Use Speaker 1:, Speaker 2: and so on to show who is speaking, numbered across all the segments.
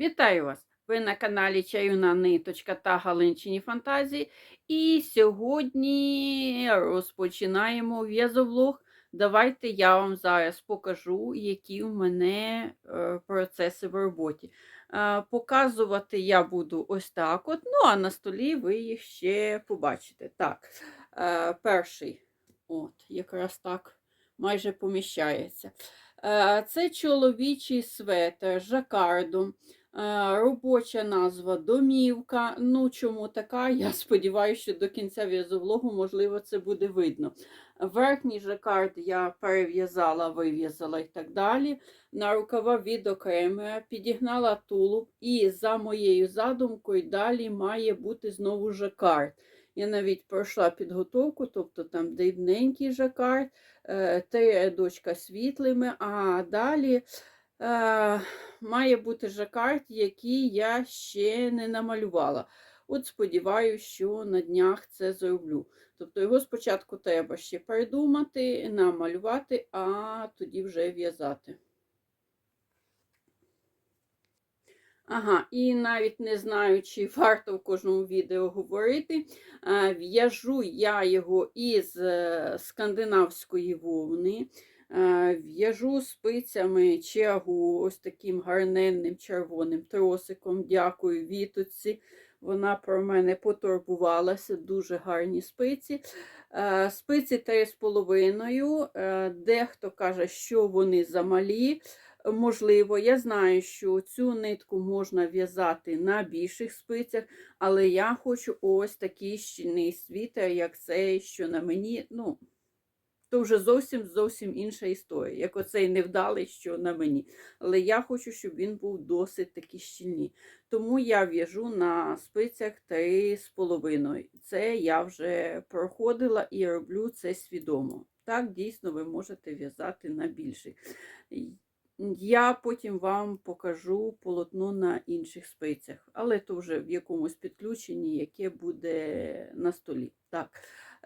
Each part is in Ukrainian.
Speaker 1: Вітаю вас! Ви на каналі Чаюна Ниточка та Галинчині Фантазії. І сьогодні розпочинаємо в'язовлог. Давайте я вам зараз покажу, які у мене е, процеси в роботі. Е, Показувати я буду ось так от, ну а на столі ви їх ще побачите. Так, е, перший, от, якраз так майже поміщається. Це чоловічий светр жакардом. Е, Робоча назва домівка. Ну, чому така? Я сподіваюся, що до кінця в'язовлогу, можливо, це буде видно. Верхній жакард я перев'язала, вив'язала і так далі. На рукава відокремила, підігнала тулуб, і за моєю задумкою далі має бути знову жакард. Я навіть пройшла підготовку, тобто там дрібненький жакард, е, три рядочка світлими, а далі має бути жакард, який я ще не намалювала. От сподіваюся, що на днях це зроблю. Тобто його спочатку треба ще придумати, намалювати, а тоді вже в'язати. Ага, і навіть не знаю, чи варто в кожному відео говорити, е, в'яжу я його із е, скандинавської вовни. Е, В'яжу спицями чагу, ось таким гарненним червоним тросиком. Дякую Вітоці. Вона про мене потурбувалася, дуже гарні спиці. Е, Спиці 3,5. Е, Дехто каже, що вони замалі. Можливо, я знаю, що цю нитку можна в'язати на більших спицях, але я хочу ось такий щільний світер, як цей, що на мені. ну, то вже зовсім зовсім інша історія, як оцей невдалий, що на мені. Але я хочу, щоб він був досить такий щільний. Тому я в'яжу на спицях 3,5. Це я вже проходила і роблю це свідомо. Так, дійсно, ви можете в'язати на більших. Я потім вам покажу полотно на інших спицях, але то вже в якомусь підключенні, яке буде на столі. Так,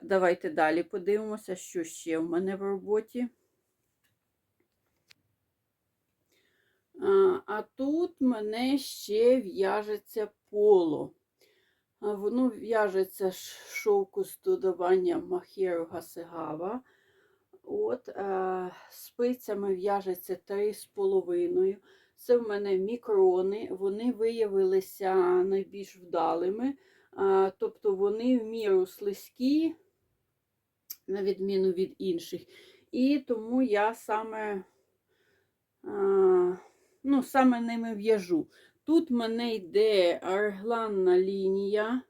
Speaker 1: давайте далі подивимося, що ще в мене в роботі. А, тут мене ще в'яжеться поло. Воно в'яжеться шовку з додаванням махеру гасигава. От, спицями в'яжеться 3,5. Це в мене мікрони, вони виявилися найбільш вдалими, тобто вони в міру слизькі, на відміну від інших. І тому я саме, ну, саме ними в'яжу. Тут в мене йде регланна лінія.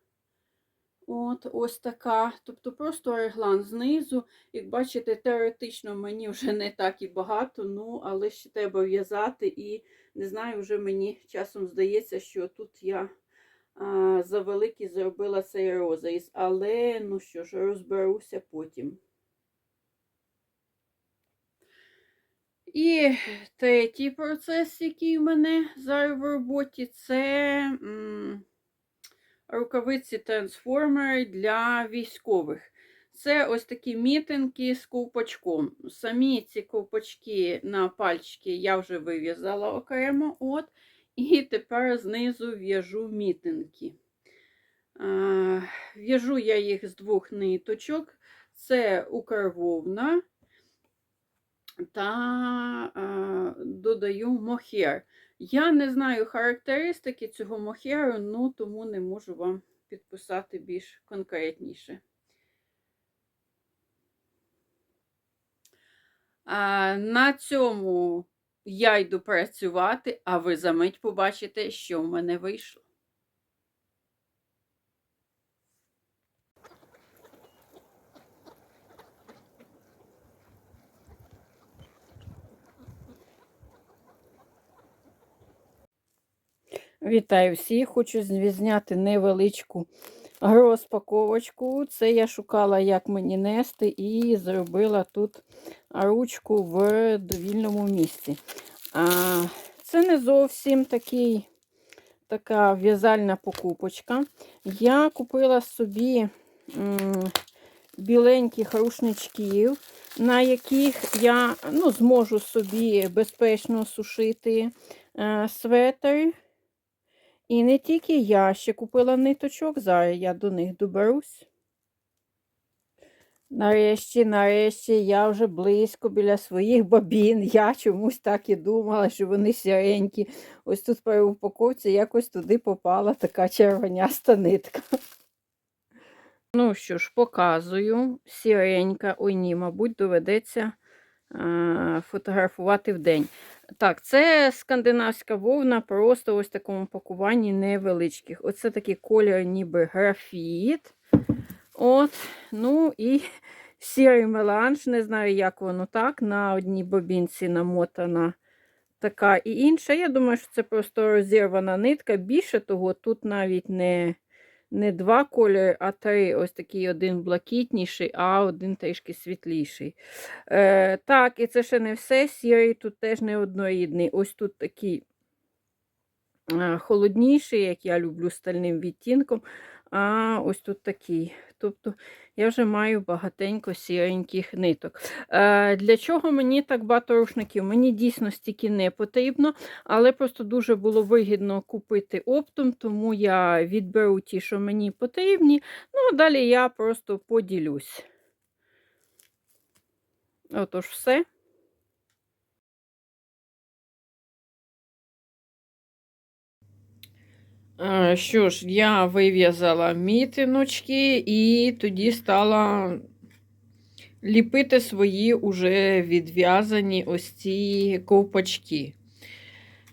Speaker 1: От, ось така. Тобто просто реглан знизу. Як бачите, теоретично мені вже не так і багато, ну, але ще треба в'язати. І не знаю, вже мені часом здається, що тут я а, завеликий зробила цей розріз. Але, ну що ж, розберуся потім. І третій процес, який в мене зараз в роботі, це. М рукавиці трансформери для військових. Це ось такі мітинки з ковпачком. Самі ці ковпачки на пальчики я вже вив'язала окремо. от, І тепер знизу в'яжу мітинки. В'яжу я їх з двох ниточок. Це укрвовна та додаю мохер. Я не знаю характеристики цього мохеру, ну тому не можу вам підписати більш конкретніше. На цьому я йду працювати, а ви за мить побачите, що в мене вийшло. Вітаю всіх! Хочу зняти невеличку розпаковочку. Це я шукала, як мені нести, і зробила тут ручку в довільному місці. А, Це не зовсім такий, така в'язальна покупочка. Я купила собі м, біленьких рушничків, на яких я ну, зможу собі безпечно сушити е, светр. І не тільки я ще купила ниточок, зараз я до них доберусь. Нарешті, нарешті, я вже близько біля своїх бабін. Я чомусь так і думала, що вони сіренькі. Ось тут при упаковці якось туди попала така червоняста нитка. Ну що ж, показую. Сіренька. Ой, ні, мабуть, доведеться е, фотографувати в день. Так, це скандинавська вовна, просто ось в такому пакуванні невеличких. Оце такий колір, ніби графіт. От, ну і сірий меланж, не знаю, як воно так. На одній бобінці намотана така і інша. Я думаю, що це просто розірвана нитка. Більше того, тут навіть не, не два кольори, а три. Ось такий один блакитніший, а один трішки світліший. Е, Так, і це ще не все. Сірий тут теж не однорідний. Ось тут такий е, холодніший, як я люблю, стальним відтінком. А ось тут такий. Тобто я вже маю багатенько сіреньких ниток. Е, Для чого мені так багато рушників? Мені дійсно стільки не потрібно, але просто дуже було вигідно купити оптом, тому я відберу ті, що мені потрібні. Ну, а далі я просто поділюсь. Отож, все. Що ж, я вив'язала мітиночки і тоді стала ліпити свої уже відв'язані ось ці ковпачки.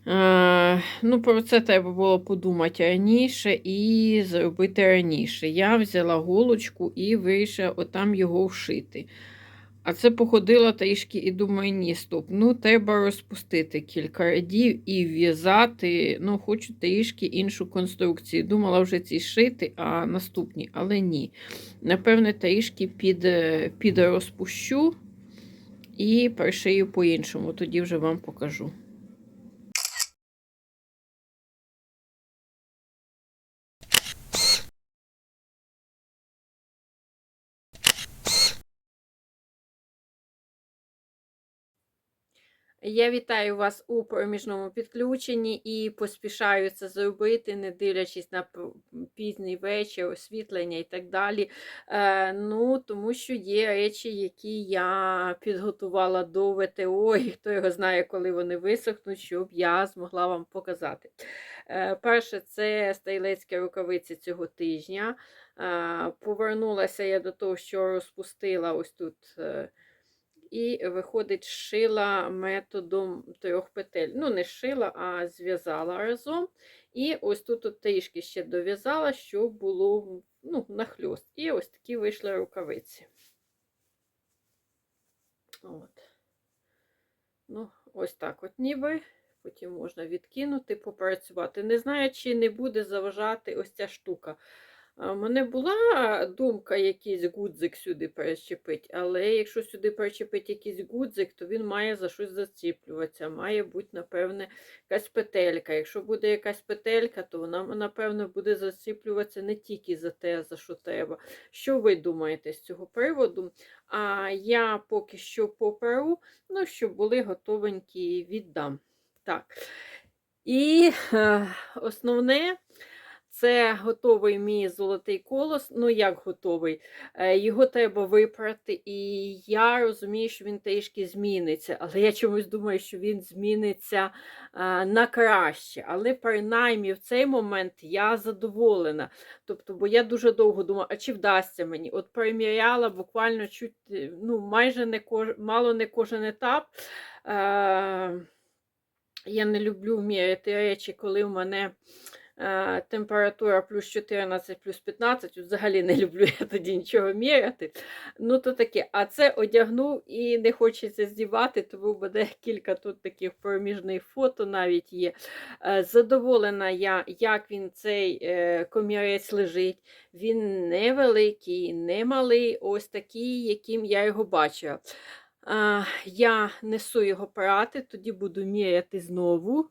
Speaker 1: Е, ну, Про це треба було подумати раніше і зробити раніше. Я взяла голочку і вирішила отам його вшити. А це походила трішки і думаю, ні, стоп. Ну, треба розпустити кілька рядів і в'язати. Ну, хочу трішки іншу конструкцію. Думала вже ці шити, а наступні, але ні. Напевне, трішки під, під розпущу і пришию по-іншому. Тоді вже вам покажу. Я вітаю вас у проміжному підключенні і поспішаю це зробити, не дивлячись на пізній вечір, освітлення і так далі. Е, ну, Тому що є речі, які я підготувала до ВТО, і хто його знає, коли вони висохнуть, щоб я змогла вам показати. Е, перше, це стрілецькі рукавиці цього тижня. Е, повернулася я до того, що розпустила ось тут. Е, і виходить, шила методом трьох петель. Ну, не шила, а зв'язала разом. І ось тут от трішки ще дов'язала, щоб було ну, нахльост. І ось такі вийшли рукавиці. От. Ну, ось так от ніби. Потім можна відкинути, попрацювати. Не знаю, чи не буде заважати ось ця штука. У мене була думка якийсь гудзик сюди перечепити, але якщо сюди перечепити якийсь гудзик, то він має за щось заціплюватися. Має бути, напевне, якась петелька. Якщо буде якась петелька, то вона, напевно, буде заціплюватися не тільки за те, за що треба. Що ви думаєте з цього приводу? А я поки що поперу, ну, щоб були готовенькі, віддам. Так. І е, основне. Це готовий мій золотий колос. Ну, як готовий? Е, його треба випрати, і я розумію, що він трішки зміниться. Але я чомусь думаю, що він зміниться е, на краще. Але принаймні в цей момент я задоволена. Тобто, бо я дуже довго думала, а чи вдасться мені? От приміряла буквально чуть, е, ну, майже не кож... мало не кожен етап. Я не люблю міряти речі, коли в мене. Е, температура плюс 14, плюс 15, взагалі не люблю я тоді нічого міряти. Ну, то таке. А це одягнув і не хочеться здівати, тому буде кілька тут таких проміжних фото навіть є. Е, задоволена я, як він цей е, комірець лежить. Він невеликий, не малий, ось такий, яким я його бачила. Я несу його прати, тоді буду міряти знову.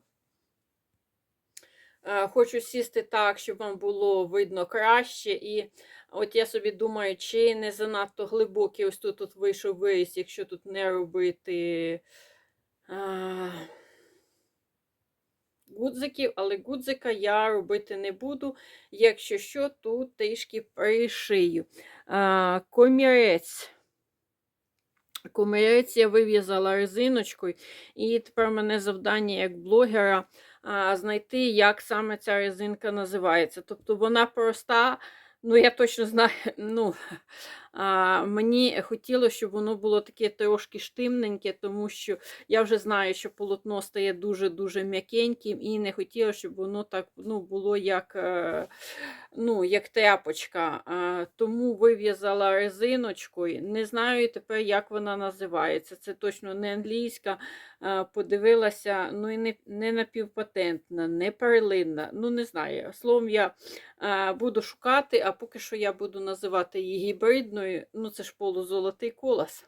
Speaker 1: Е, хочу сісти так, щоб вам було видно краще. І от я собі думаю, чи не занадто глибокий ось тут тут вийшов виріс, якщо тут не робити а, гудзиків, але гудзика я робити не буду. Якщо що, тут трішки пришию. А, комірець. Комірець я вив'язала резиночкою, і тепер мене завдання як блогера знайти, як саме ця резинка називається. Тобто вона проста, ну я точно знаю, ну, а, мені хотілося, щоб воно було таке трошки штимненьке, тому що я вже знаю, що полотно стає дуже-дуже м'якеньким, і не хотіла, щоб воно так ну, було як, е, ну, як тряпочка. А, Тому вив'язала резиночкою. Не знаю тепер, як вона називається. Це точно не англійська. А, Подивилася, ну і не, не напівпатентна, не перлинна. Ну, не знаю. Словом, я а, буду шукати, а поки що я буду називати її гібридною. Ну, це ж полузолотий колос.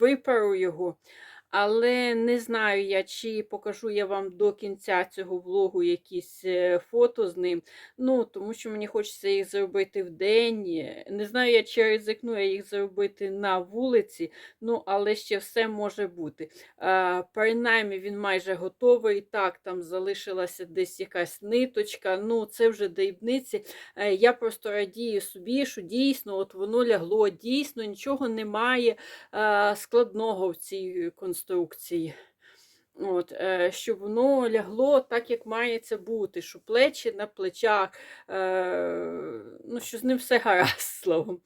Speaker 1: Випару його. Але не знаю я, чи покажу я вам до кінця цього влогу якісь е, фото з ним. Ну, тому що мені хочеться їх зробити в день. Не знаю, я чи ризикну я їх зробити на вулиці, ну, але ще все може бути. А, принаймні, він майже готовий. Так, там залишилася десь якась ниточка. Ну, це вже дрібниці. Е, Я просто радію собі, що дійсно от воно лягло, дійсно нічого немає е, складного в цій конструкції. От, е, щоб воно лягло так, як має бути, що плечі на плечах, е, ну, що з ним все гаразд словом.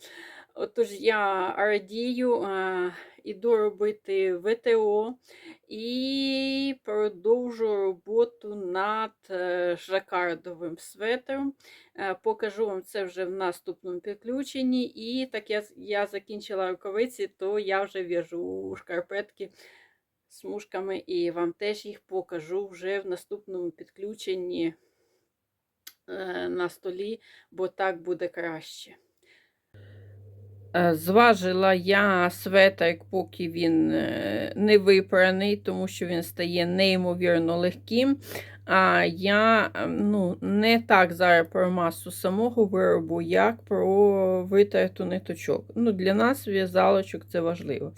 Speaker 1: Отож, я радію, е, іду робити ВТО і продовжу роботу над жакардовим светром. Е, Покажу вам це вже в наступному підключенні. І так я, я закінчила рукавиці, то я вже в'яжу шкарпетки смужками, і вам теж їх покажу вже в наступному підключенні е, на столі, бо так буде краще. Е, Зважила я светрик, поки він е, не випраний, тому що він стає неймовірно легким. А я ну, не так зараз про масу самого виробу, як про витрату ниточок. Ну, Для нас в'язалочок це важливо.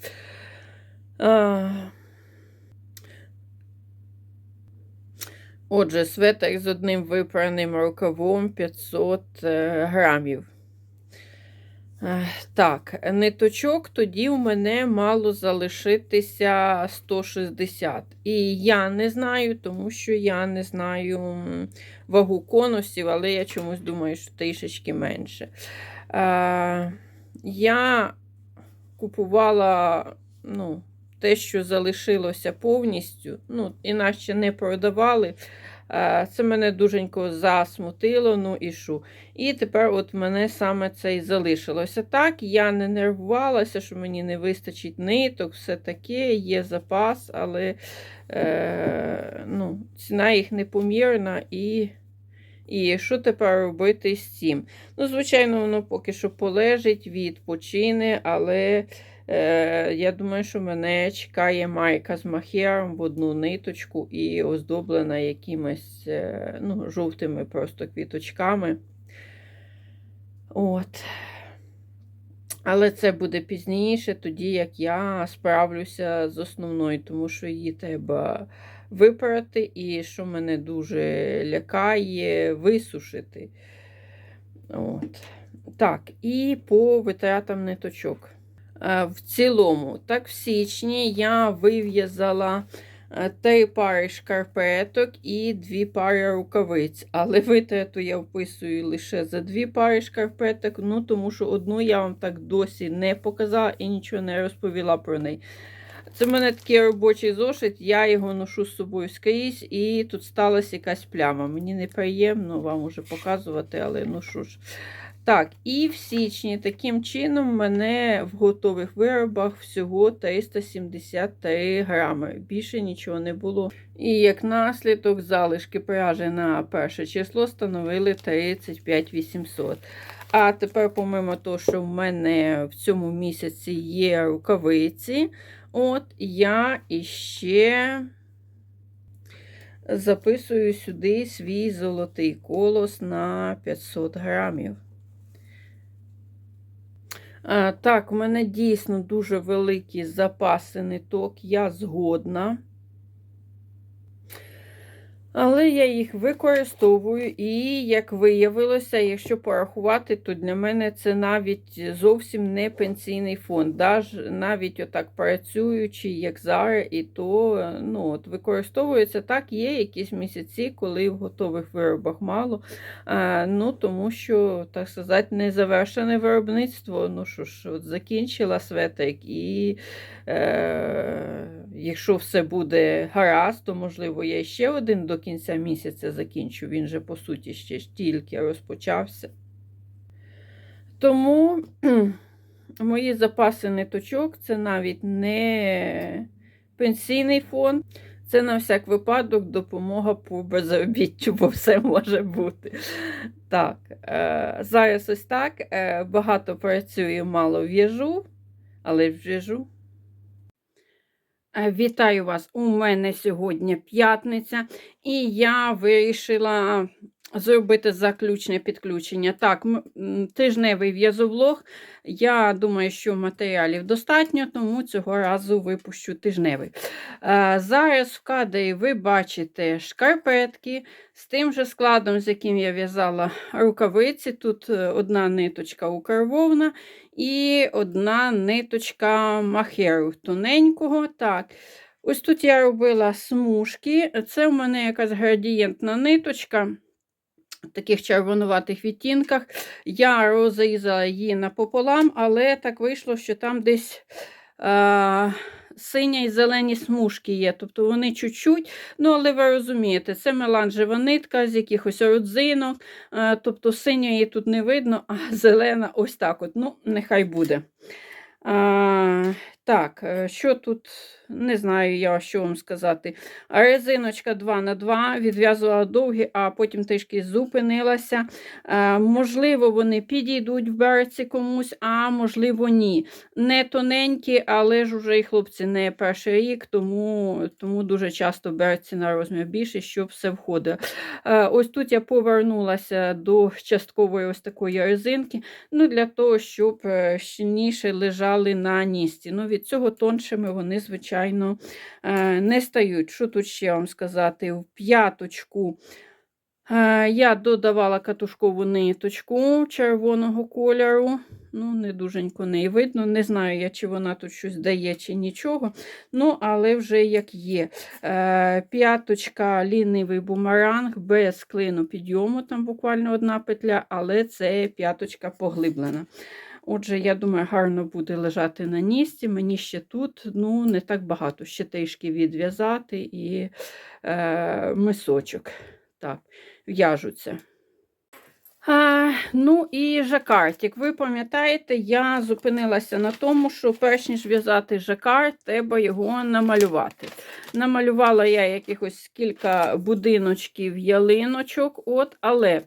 Speaker 1: Отже, светр з одним випраним рукавом 500 е, грамів. Е, Так, ниточок тоді у мене мало залишитися 160. І я не знаю, тому що я не знаю вагу конусів, але я чомусь думаю, що трішечки менше. Е, Я купувала, ну, те, що залишилося повністю, ну, іначе не продавали. Е, Це мене дуженько засмутило, ну і що. І тепер от мене саме це і залишилося. Так, я не нервувалася, що мені не вистачить ниток, все таке, є запас, але е, ну, ціна їх непомірна і. І що тепер робити з цим? Ну, звичайно, воно поки що полежить, відпочине, але е, я думаю, що мене чекає майка з махером в одну ниточку і оздоблена якимись е, ну, жовтими просто квіточками. От. Але це буде пізніше, тоді як я справлюся з основною, тому що її треба випарати, і що мене дуже лякає, висушити. От. Так, і по витратам ниточок. Е, В цілому, так, в січні я вив'язала е, три пари шкарпеток і дві пари рукавиць. Але витрату я вписую лише за дві пари шкарпеток, ну тому що одну я вам так досі не показала і нічого не розповіла про неї. Це в мене такий робочий зошит, я його ношу з собою скрізь, і тут сталася якась пляма. Мені неприємно вам уже показувати, але ну що ж. Так, і в січні таким чином в мене в готових виробах всього 373 грами. Більше нічого не було. І як наслідок залишки пряжі на перше число становили 35 800. А тепер, помимо того, що в мене в цьому місяці є рукавиці, от я іще записую сюди свій золотий колос на 500 грамів. А, Так, у мене дійсно дуже великі запаси ниток, я згодна. Але я їх використовую, і, як виявилося, якщо порахувати, то для мене це навіть зовсім не пенсійний фонд. Навіть отак працюючи, як зараз, і то ну, от, використовується так, є якісь місяці, коли в готових виробах мало. А, ну, Тому що, так сказати, незавершене виробництво. Ну що ж, от закінчила светик, і е, якщо все буде гаразд, то можливо я ще один до кінця місяця закінчу. Він же, по суті, ще ж тільки розпочався. Тому мої запаси ниточок це навіть не пенсійний фонд. Це на всяк випадок допомога по безробіттю, бо все може бути. Так, е, зараз ось так. Е, багато працюю, мало в'яжу, але в'яжу. Е, Вітаю вас! У мене сьогодні п'ятниця, і я вирішила зробити заключне підключення. Так, тижневий в'язовлог. Я думаю, що матеріалів достатньо, тому цього разу випущу тижневий. Е, Зараз в кадрі ви бачите шкарпетки з тим же складом, з яким я в'язала рукавиці. Тут е, одна ниточка укрвовна і одна ниточка махеру тоненького. Так. Ось тут я робила смужки. Це в мене якась градієнтна ниточка таких червонуватих відтінках. Я розрізала її напополам, але так вийшло, що там десь. А... Синя і зелені смужки є, тобто вони чуть-чуть, ну але ви розумієте, це меланжева нитка з якихось родзинок, е, тобто синьої тут не видно, а зелена ось так от. Ну, нехай буде. Так, е, що тут, не знаю я, що вам сказати. Резиночка 2 на 2 відв'язувала довгі, а потім трішки зупинилася. Е, можливо, вони підійдуть в берці комусь, а можливо, ні. Не тоненькі, але ж уже і хлопці не перший рік, тому, тому дуже часто берці на розмір більше, щоб все входило. Е, ось тут я повернулася до часткової ось такої резинки, ну, для того, щоб щільніше лежали на ністі. Ну, від цього тоншими вони, звичайно, е, не стають. Що тут ще вам сказати? В п'яточку е, я додавала катушкову ниточку червоного кольору. Ну, не дуженько не видно. Не знаю я, чи вона тут щось дає, чи нічого. Ну, але вже як є. Е, П'яточка лінивий бумеранг без клину підйому, там буквально одна петля, але це п'яточка поглиблена. Отже, я думаю, гарно буде лежати на ністі. Мені ще тут ну, не так багато, ще трішки відв'язати і е, мисочок. Так, в'яжуться. А, ну і жакартик. Ви пам'ятаєте, я зупинилася на тому, що перш ніж в'язати жакард, треба його намалювати. Намалювала я якихось кілька будиночків, ялиночок, от, але.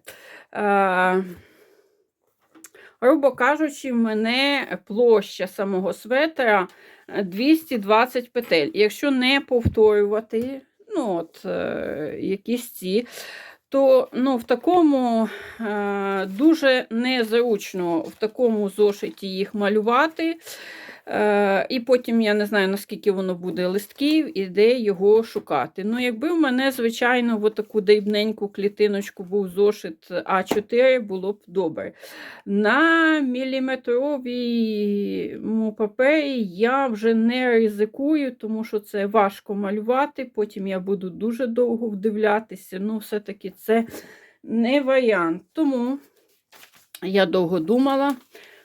Speaker 1: А, Грубо кажучи, в мене площа самого светра 220 петель. Якщо не повторювати ну, от, е, якісь ці, то ну, в такому е, дуже незручно в такому зошиті їх малювати. Е, і потім я не знаю, наскільки воно буде листків і де його шукати. Ну, якби в мене, звичайно, в таку дрібненьку клітиночку був зошит А4, було б добре. На міліметровій папері я вже не ризикую, тому що це важко малювати. Потім я буду дуже довго вдивлятися. Ну, все-таки це не варіант. Тому я довго думала.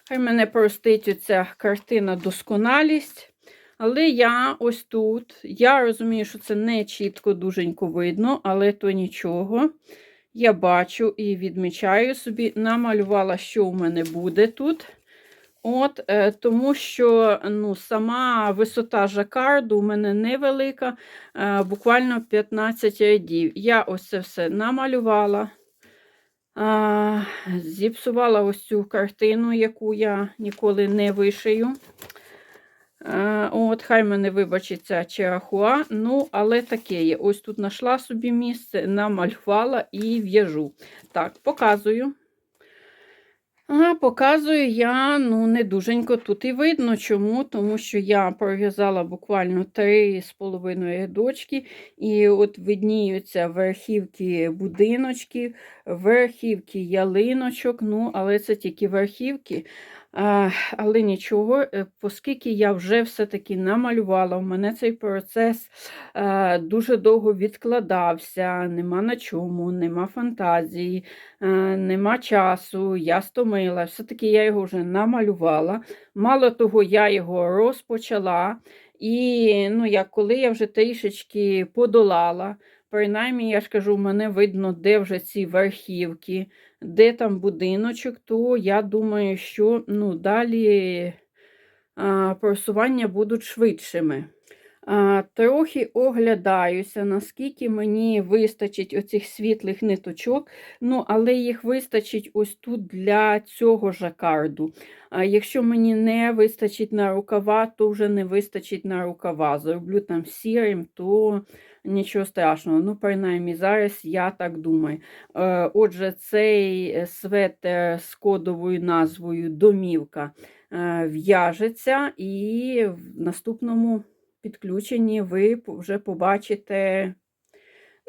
Speaker 1: Хай мене простить оця картина досконалість. Але я ось тут, я розумію, що це не чітко дуженько видно, але то нічого. Я бачу і відмічаю собі, намалювала, що у мене буде тут. От, е, Тому що ну, сама висота жакарду у мене невелика, е, буквально 15 рядів. Я ось це все намалювала. А, Зіпсувала ось цю картину, яку я ніколи не вишию. А, От, Хай мене вибачиться Чиахуа. Ну, але таке є. Ось тут знайшла собі місце, намалювала і в'яжу. Так, показую. А показую я, ну, не дуженько тут і видно. Чому? Тому що я пров'язала буквально три з половиною рядочки, і от видніються верхівки будиночків, верхівки ялиночок, ну, але це тільки верхівки. А, але нічого, е, оскільки я вже все-таки намалювала, у мене цей процес е, дуже довго відкладався, нема на чому, нема фантазії, е, нема часу, я стомила. Все-таки я його вже намалювала. Мало того, я його розпочала. І ну, як коли я вже трішечки подолала, принаймні, я ж кажу, мене видно, де вже ці верхівки, де там будиночок, то я думаю, що ну, далі а, просування будуть швидшими. А, Трохи оглядаюся, наскільки мені вистачить оцих світлих ниточок, ну, але їх вистачить ось тут для цього жакарду. А Якщо мені не вистачить на рукава, то вже не вистачить на рукава. Зроблю там сірим, то нічого страшного. Ну, принаймні, зараз я так думаю. Е, Отже, цей светер з кодовою назвою Домівка е, в'яжеться, і в наступному підключенні ви вже побачите.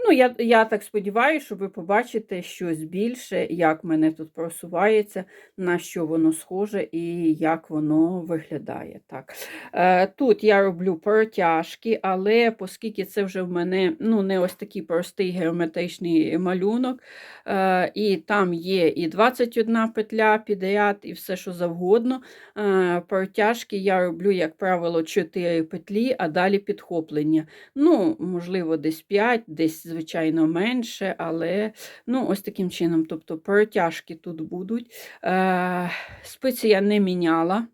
Speaker 1: Ну, я я так сподіваюся, що ви побачите щось більше, як мене тут просувається, на що воно схоже і як воно виглядає. Так. Е, Тут я роблю протяжки, але оскільки це вже в мене ну, не ось такий простий геометричний малюнок, е, і там є і 21 петля підряд, і все, що завгодно. Е, Протяжки я роблю, як правило, 4 петлі, а далі підхоплення. Ну, Можливо, десь 5, десь звичайно, менше, але ну, ось таким чином, тобто протяжки тут будуть. Е, Спиці я не міняла.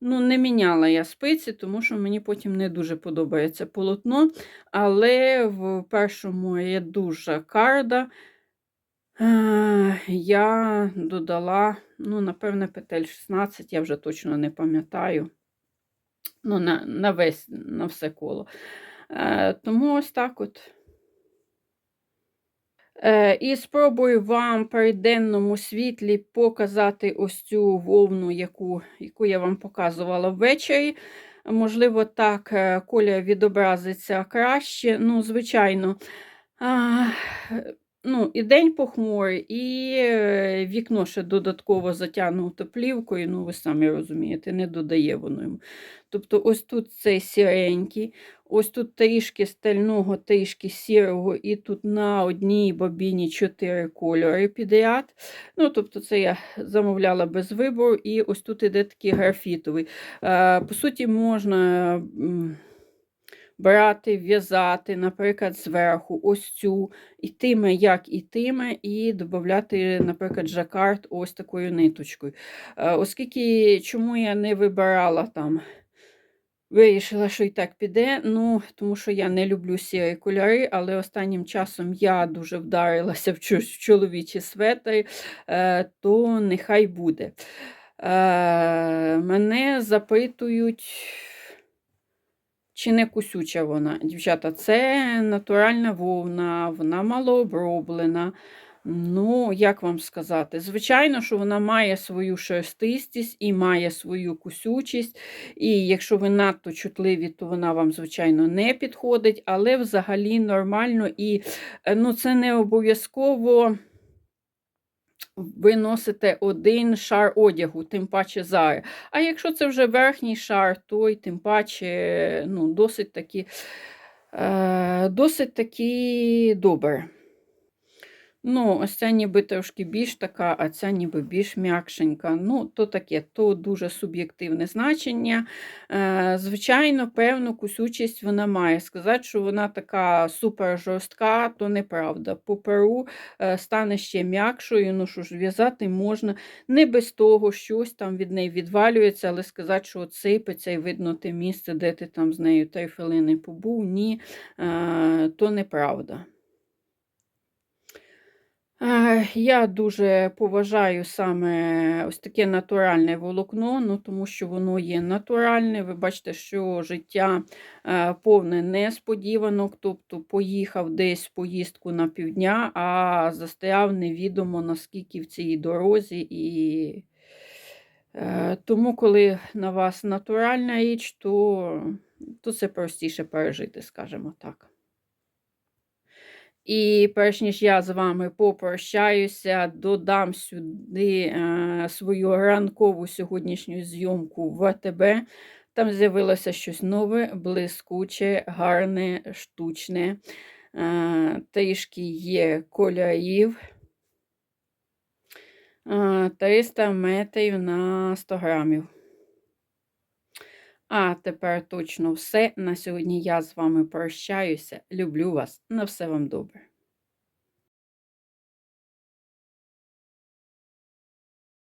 Speaker 1: Ну, не міняла я спиці, тому що мені потім не дуже подобається полотно. Але в першому ряду жакарда е, я додала, ну, напевне, петель 16, я вже точно не пам'ятаю. Ну, на на весь, на все коло. Е, Тому ось так от. Е, і спробую вам при денному світлі показати ось цю вовну, яку яку я вам показувала ввечері. Можливо, так е, колір відобразиться краще. Ну, звичайно, ну, і день похмурий, і е, вікно ще додатково затягнуто плівкою, ну, ви самі розумієте, не додає воно йому. Тобто, ось тут цей сіренький, ось тут трішки стального, трішки сірого, і тут на одній бобіні чотири кольори підряд. Ну, тобто, це я замовляла без вибору, і ось тут іде такий графітовий. Е, по суті, можна брати, в'язати, наприклад, зверху ось цю, ітиме, як ітиме, і додати, наприклад, жакард ось такою ниточкою. Е, оскільки чому я не вибирала там. Вирішила, що і так піде, ну, тому що я не люблю сірі кольори, але останнім часом я дуже вдарилася в чоловічі светри, е, то нехай буде. Е, мене запитують. Чи не кусюча вона? Дівчата, це натуральна вовна, вона малооброблена. Ну, як вам сказати, звичайно, що вона має свою шерстистість і має свою кусючість. І якщо ви надто чутливі, то вона вам, звичайно, не підходить, але взагалі нормально і е, ну, це не обов'язково ви носите один шар одягу, тим паче зараз. А якщо це вже верхній шар, то й тим паче ну, досить таки, е, досить таки добре. Ну, ось ця ніби трошки більш така, а ця ніби більш м'якшенька. Ну, то таке, то дуже суб'єктивне значення. Е, Звичайно, певну кусючість вона має. Сказати, що вона така супер жорстка, то неправда. По перу е, стане ще м'якшою, ну що ж, в'язати можна не без того, щось там від неї відвалюється, але сказати, що сипеться і видно те місце, де ти там з нею три хвилини побув, ні, е, то неправда. Е, Я дуже поважаю саме ось таке натуральне волокно, ну, тому що воно є натуральне. Ви бачите, що життя е, повне несподіванок, тобто поїхав десь в поїздку на півдня, а застряв невідомо наскільки в цій дорозі. І е, тому, коли на вас натуральна річ, то, то це простіше пережити, скажімо так. І перш ніж я з вами попрощаюся, додам сюди е, свою ранкову сьогоднішню зйомку в АТБ. Там з'явилося щось нове, блискуче, гарне, штучне. Е, трішки є кольорів. Е, 300 метрів на 100 грамів. А тепер точно все. На сьогодні я з вами прощаюся. Люблю вас. На все вам добре.